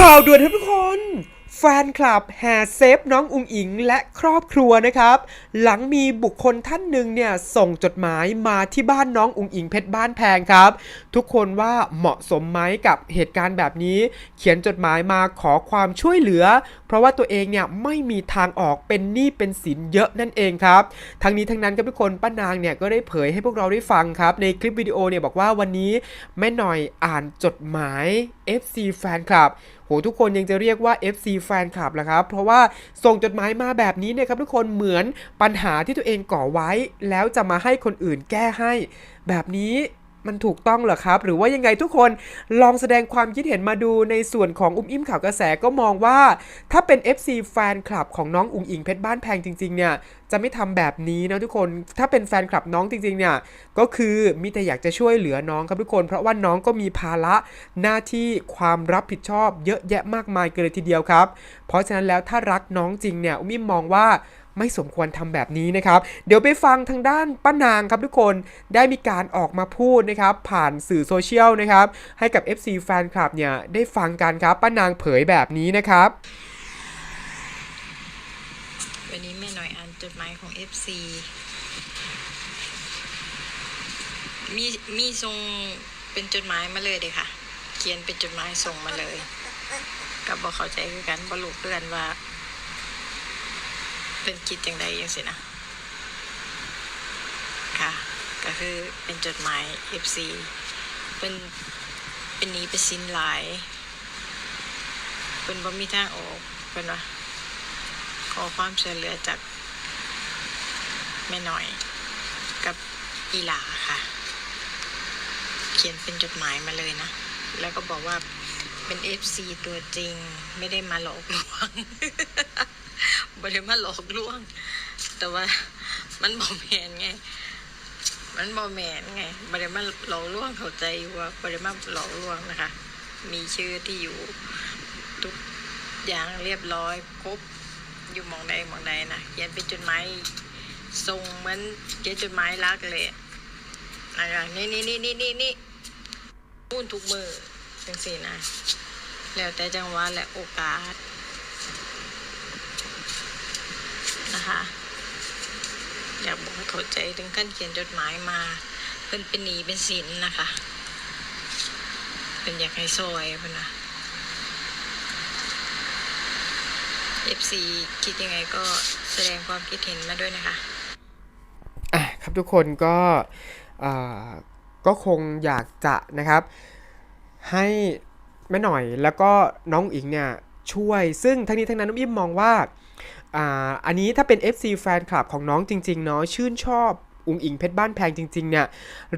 ข่าวด่วนครับทุกคน แฟนคลับแห่เซฟน้องอุงอิงและครอบครัวนะครับ หลังมีบุคคลท่านหนึ่งเนี่ยส่งจดหมายมาที่บ้านน้องอุงอิงเพชรบ้านแพงครับ ทุกคนว่าเหมาะสมไหมกับเหตุการณ์แบบนี้ เขียนจดหมายมาขอความช่วยเหลือ เพราะว่าตัวเองเนี่ยไม่มีทางออกเป็นหนี้เป็นสินเยอะนั่นเองครับ ทั้งนี้ทั้งนั้นครับทุกคนป้านางเนี่ยก็ได้เผยให้พวกเราได้ฟังครับ ในคลิปวิดีโอเนี่ยบอกว่าวันนี้แม่หน่อยอ่านจดหมาย FC แฟนคลับโหทุกคนยังจะเรียกว่า FC แฟนคลับแหละครับ เพราะว่าส่งจดหมายมาแบบนี้เนี่ยครับทุกคนเหมือนปัญหาที่ตัวเองก่อไว้ แล้วจะมาให้คนอื่นแก้ให้ แบบนี้มันถูกต้องเหรอครับ หรือว่ายังไงทุกคนลองแสดงความคิดเห็นมาดูในส่วนของอุ้มอิ่มข่าวกระแสก็มองว่า ถ้าเป็น FC แฟนคลับของน้องอุงอิงเพชรบ้านแพงจริงๆเนี่ยจะไม่ทำแบบนี้นะทุกคน ถ้าเป็นแฟนคลับน้องจริงๆเนี่ย ก็คือมีแต่อยากจะช่วยเหลือน้องครับทุกคน เพราะว่าน้องก็มีภาระหน้าที่ความรับผิดชอบเยอะแยะมากมายเกินเลยทีเดียวครับ เพราะฉะนั้นแล้วถ้ารักน้องจริงเนี่ยอุ้มอิ่มมองว่าไม่สมควรทำแบบนี้นะครับ เดี๋ยวไปฟังทางด้านป้านางครับทุกคนได้มีการออกมาพูดนะครับ ผ่านสื่อโซเชียลนะครับ ให้กับ FC แฟนคลับเนี่ย ได้ฟังกันครับป้านางเผยแบบนี้นะครับ วันนี้แม่หน่อยอา ดหมายของ FC มีมีส่งเป็นจดหมายมาเลยเด้ค่ะ เขียนเป็นจดหมายส่งมาเลยกับบอกเข้าใจคือกันบรู้เพื่อนว่า เป็นคิดอย่างใดอย่างสินะค่ะ ก็คือเป็นจดหมาย FC เป็นเป็นหนี้เป็นสินหลายเป็นบ่มีทางออกเป็นว่าขอความช่วยเหลือจาก แม่หน่อย กับอีหลาค่ะ เขียนเป็นจดหมายมาเลยนะ แล้วก็บอกว่าเป็นเอฟซีตัวจริง ไม่ได้มาหลอกลวงไม่ได้มาหลอกลวง แต่ว่ามันบอกแมนไงมันบอแมนไงไม่ได้มาหลอกลวงเข้าใจว่าไม่ได้มาหลอกลวงนะคะ มีชื่อที่อยู่ทุกอย่างเรียบร้อยครบอยู่มองใดมองใดนะเขียนเป็นจดหมาย ส่งเหมือนเขียนจดหมายรักเลยอะไรนี่นี่นี่นี่นี่นี่พูดทุกมือจังสี่นะ แล้วแต่จังหวะและโอกาส นะคะ อยากบอกให้เข้าใจถึงขั้นเขียนจดหมายมาเป็นเป็นหนีเป็นสินนะคะเป็นอยากให้ซอยเพิ่นนะ FC คิดยังไงก็แสดงความคิดเห็นมาด้วยนะคะ ทุกคนก็ก็คงอยากจะนะครับ ให้แม่หน่อยแล้วก็น้องอิงเนี่ยช่วย ซึ่งทั้งนี้ทั้งนั้นน้องอิ่มมองว่าอันนี้ถ้าเป็น FC แฟนคลับของน้องจริงๆเนาะชื่นชอบอุงอิงเพชรบ้านแพงจริง ๆ เนี่ย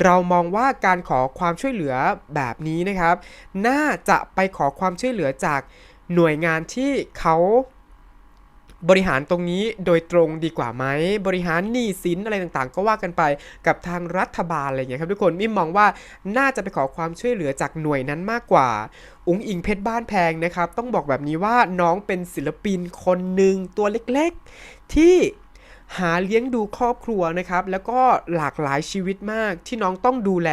เรามองว่าการขอความช่วยเหลือแบบนี้นะครับ น่าจะไปขอความช่วยเหลือจากหน่วยงานที่เขา บริหารตรงนี้โดยตรงดีกว่าไหม บริหารหนี้สินอะไรต่างๆ ก็ว่ากันไปกับทางรัฐบาลอะไรอย่างเงี้ยครับทุกคนมิมมองว่าน่าจะไปขอความช่วยเหลือจากหน่วยนั้นมากกว่า อุ๋งอิงเพชรบ้านแพงนะครับ ต้องบอกแบบนี้ว่าน้องเป็นศิลปินคนหนึ่งตัวเล็กๆ ที่ หาเลี้ยงดูครอบครัวนะครับ แล้วก็หลากหลายชีวิตมากที่น้องต้องดูแล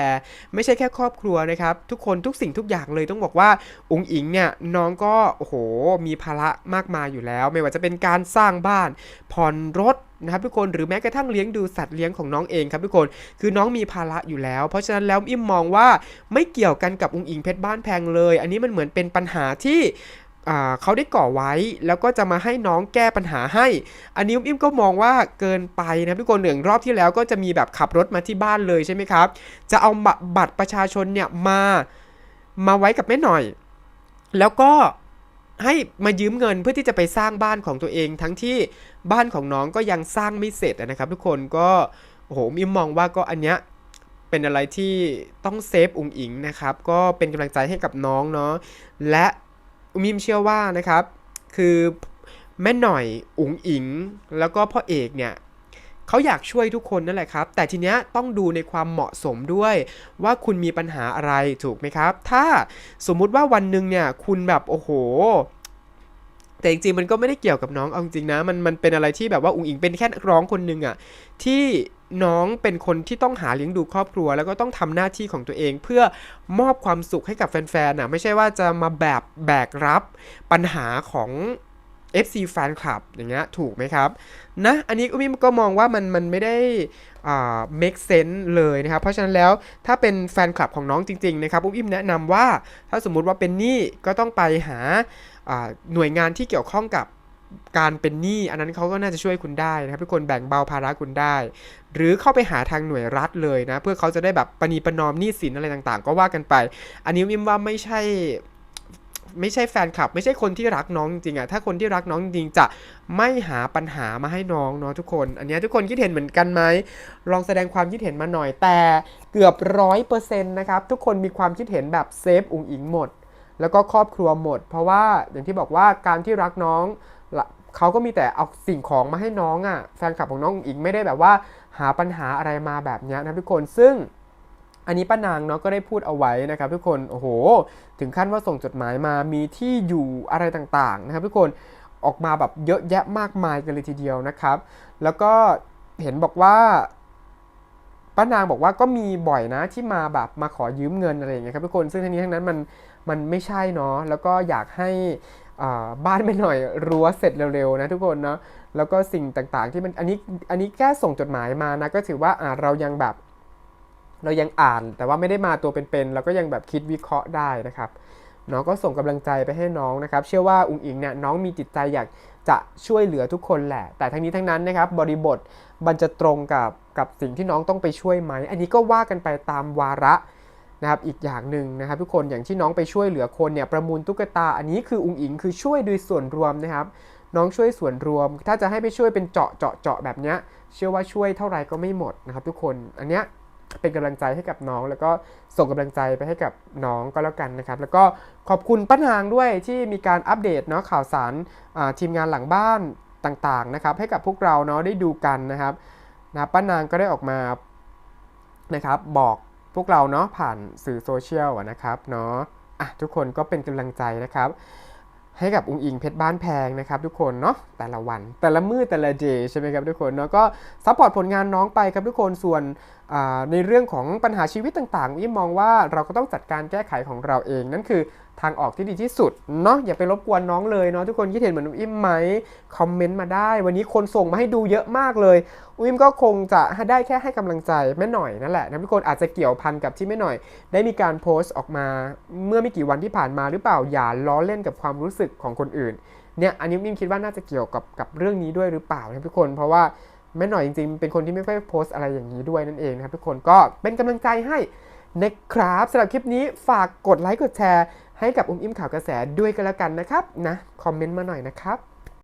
ไม่ใช่แค่ครอบครัวนะครับ ทุกคนทุกสิ่งทุกอย่างเลยต้องบอกว่าอุ๋งอิงเนี่ยน้องก็โอ้โหมีภาระมากมายอยู่แล้ว ไม่ว่าจะเป็นการสร้างบ้าน ผ่อนรถนะครับทุกคนหรือแม้กระทั่งเลี้ยงดูสัตว์เลี้ยงของน้องเองครับทุกคนคือน้องมีภาระอยู่แล้ว เพราะฉะนั้นแล้วอิมมองว่าไม่เกี่ยวกันกับอุ๋งอิงเพชรบ้านแพงเลย อันนี้มันเหมือนเป็นปัญหาที่ เขาได้ก่อไว้แล้วก็จะมาให้น้องแก้ปัญหาให้ อันนี้อิ่มก็มองว่าเกินไปนะทุกคนหนึ่งรอบที่แล้วก็จะมีแบบขับรถมาที่บ้านเลยใช่ไหมครับ จะเอาบัตรประชาชนเนี่ยมามาไว้กับแม่หน่อย แล้วก็ให้มายืมเงินเพื่อที่จะไปสร้างบ้านของตัวเอง ทั้งที่บ้านของน้องก็ยังสร้างไม่เสร็จนะครับ ทุกคนก็โอ้โหมิมมองว่าก็อันเนี้ยเป็นอะไรที่ต้องเซฟอุงอิงนะครับ ก็เป็นกำลังใจให้กับน้องเนาะและ มิมเชื่อว่านะครับ คือแม่หน่อยอุงอิง แล้วก็พ่อเอกเนี่ยเขาอยากช่วยทุกคนนั่นแหละครับ แต่ทีเนี้ยต้องดูในความเหมาะสมด้วย ว่าคุณมีปัญหาอะไรถูกไหมครับ ถ้าสมมุติว่าวันหนึ่งเนี่ยคุณแบบโอ้โห แต่จริงๆมันก็ไม่ได้เกี่ยวกับน้องเอาจริงนะมันมันเป็นอะไรที่แบบว่าอุ๋งอิงเป็นแค่ร้องคนหนึ่งอะที่น้องเป็นคนที่ต้องหาเลี้ยงดูครอบครัว แล้วก็ต้องทำหน้าที่ของตัวเอง เพื่อมอบความสุขให้กับแฟนๆนะไม่ใช่ว่าจะมาแบบแบกรับปัญหาของ FC แฟนคลับอย่างเงี้ยถูกไหมครับนะอันนี้ก็มิมก็มองว่ามันมันไม่ได้อ่า make sense เลยนะครับ เพราะฉะนั้นแล้วถ้าเป็นแฟนคลับของน้องจริง ๆ นะครับอุ้มอิมแนะนำว่าถ้าสมมุติว่าเป็นหนี้ก็ต้องไปหาอ่าหน่วยงานที่เกี่ยวข้องกับการเป็นหนี้อันนั้นเขาก็น่าจะช่วยคุณได้นะครับทุกคนแบ่งเบาภาระคุณได้ หรือเข้าไปหาทางหน่วยรัฐเลยนะ เพื่อเขาจะได้แบบปณีประนอมหนี้สินอะไรต่างๆ ก็ว่ากันไป อันนี้วิมว่าไม่ใช่ ไม่ใช่แฟนคลับ ไม่ใช่คนที่รักน้องจริงๆอะถ้าคนที่รักน้องจริงจะไม่หาปัญหามาให้น้องเนาะทุกคน อันเนี้ยทุกคนคิดเห็นเหมือนกันไหมลองแสดงความคิดเห็นมาหน่อยแต่เกือบร้อยเปอร์เซ็นต์นะครับทุกคนมีความคิดเห็นแบบเซฟอุ๋งอิงหมด แล้วก็ครอบครัวหมด เพราะว่าอย่างที่บอกว่าการที่รักน้องละเขาก็มีแต่เอาสิ่งของมาให้น้องอะ่ะแฟนคลับของน้องอุ๋งอิงไม่ได้แบบว่าหาปัญหาอะไรมาแบบเนี้ยนะทุกคนซึ่ง อันนี้ป้านางเนาะก็ได้พูดเอาไว้นะครับทุกคนโอ้โห ถึงขั้นว่าส่งจดหมายมามีที่อยู่อะไรต่างๆนะครับทุกคนออกมาแบบเยอะแยะมากมายกันเลยทีเดียวนะครับ แล้วก็เห็นบอกว่าป้านางบอกว่าก็มีบ่อยนะที่มาแบบมาขอยืมเงินอะไรอย่างเงี้ยครับทุกคนซึ่งทั้งนี้ทั้งนั้นมันมันไม่ใช่เนาะแล้วก็อยากให้อ่าบ้านไปหน่อยรั้วเสร็จเร็วๆนะทุกคนเนาะแล้วก็สิ่งต่างๆที่มันอันนี้อันนี้แค่ส่งจดหมายมานะก็ถือว่าอ่าเรายังแบบ เรายังอ่านแต่ว่าไม่ได้มาตัวเป็นๆเราก็ยังแบบคิดวิเคราะห์ได้นะครับน้องก็ส่งกำลังใจไปให้น้องนะครับ เชื่อว่าอุ๋งอิงเนี่ยน้องมีจิตใจอยากจะช่วยเหลือทุกคนแหละ แต่ทั้งนี้ทั้งนั้นนะครับ บริบทมันจะตรงกับกับสิ่งที่น้องต้องไปช่วยไหม อันนี้ก็ว่ากันไปตามวาระนะครับ อีกอย่างหนึ่งนะครับ ทุกคนอย่างที่น้องไปช่วยเหลือคนเนี่ยประมูลตุ๊กตา อันนี้คืออุ๋งอิงคือช่วยโดยส่วนรวมนะครับ น้องช่วยส่วนรวม ถ้าจะให้ไปช่วยเป็นเจาะเจาะเจาะแบบเนี้ย เชื่อว่าช่วยเท่าไหร่ก็ไม่หมดนะครับ ทุกคน อันเนี้ย เป็นกำลังใจให้กับน้อง แล้วก็ส่งกำลังใจไปให้กับน้องก็แล้วกันนะครับ แล้วก็ขอบคุณป้านางด้วยที่มีการอัปเดตเนาะข่าวสารทีมงานหลังบ้านต่างๆนะครับ ให้กับพวกเราเนาะได้ดูกันนะครับนะป้านางก็ได้ออกมานะครับ บอกพวกเราเนาะผ่านสื่อโซเชียลนะครับเนาะะทุกคนก็เป็นกำลังใจนะครับ ให้กับอุงอิงเพชรบ้านแพงนะครับทุกคนเนาะแต่ละวันแต่ละมือแต่ละเดย์ใช่ไหมครับทุกคนเนาะก็ซัพพอร์ตผลงานน้องไปครับทุกคนส่วนในเรื่องของปัญหาชีวิตต่างๆอิมมองว่าเราก็ต้องจัดการแก้ไขของเราเองนั่นคือ ทางออกที่ดีที่สุดเนาะอย่าไปรบกวนน้องเลยเนาะทุกคนคิดเห็นเหมือนอิมไหมคอมเมนต์มาได้ วันนี้คนส่งมาให้ดูเยอะมากเลยอิมก็คงจะได้แค่ให้กำลังใจแม่หน่อยนั่นแหละนะทุกคนอาจจะเกี่ยวพันกับที่แม่หน่อย ได้มีการโพสต์ออกมาเมื่อไม่กี่วันที่ผ่านมาหรือเปล่าอย่าล้อเล่นกับความรู้สึกของคนอื่นเนี่ยอันนี้มิมคิดว่าน่าจะเกี่ยวกับกับเรื่องนี้ด้วยหรือเปล่านะทุกคน เพราะว่าแม่หน่อยจริงๆ เป็นคนที่ไม่ค่อยโพสต์อะไรอย่างนี้ด้วยนั่นเองนะครับทุกคนก็เป็นกำลังใจให้นะครับสำหรับคลิปนี้ฝากกดไลค์กดแชร์ ให้กับอุ้มอิ่มข่าวกระแสด้วยกันแล้วกันนะครับนะคอมเมนต์มาหน่อยนะครับ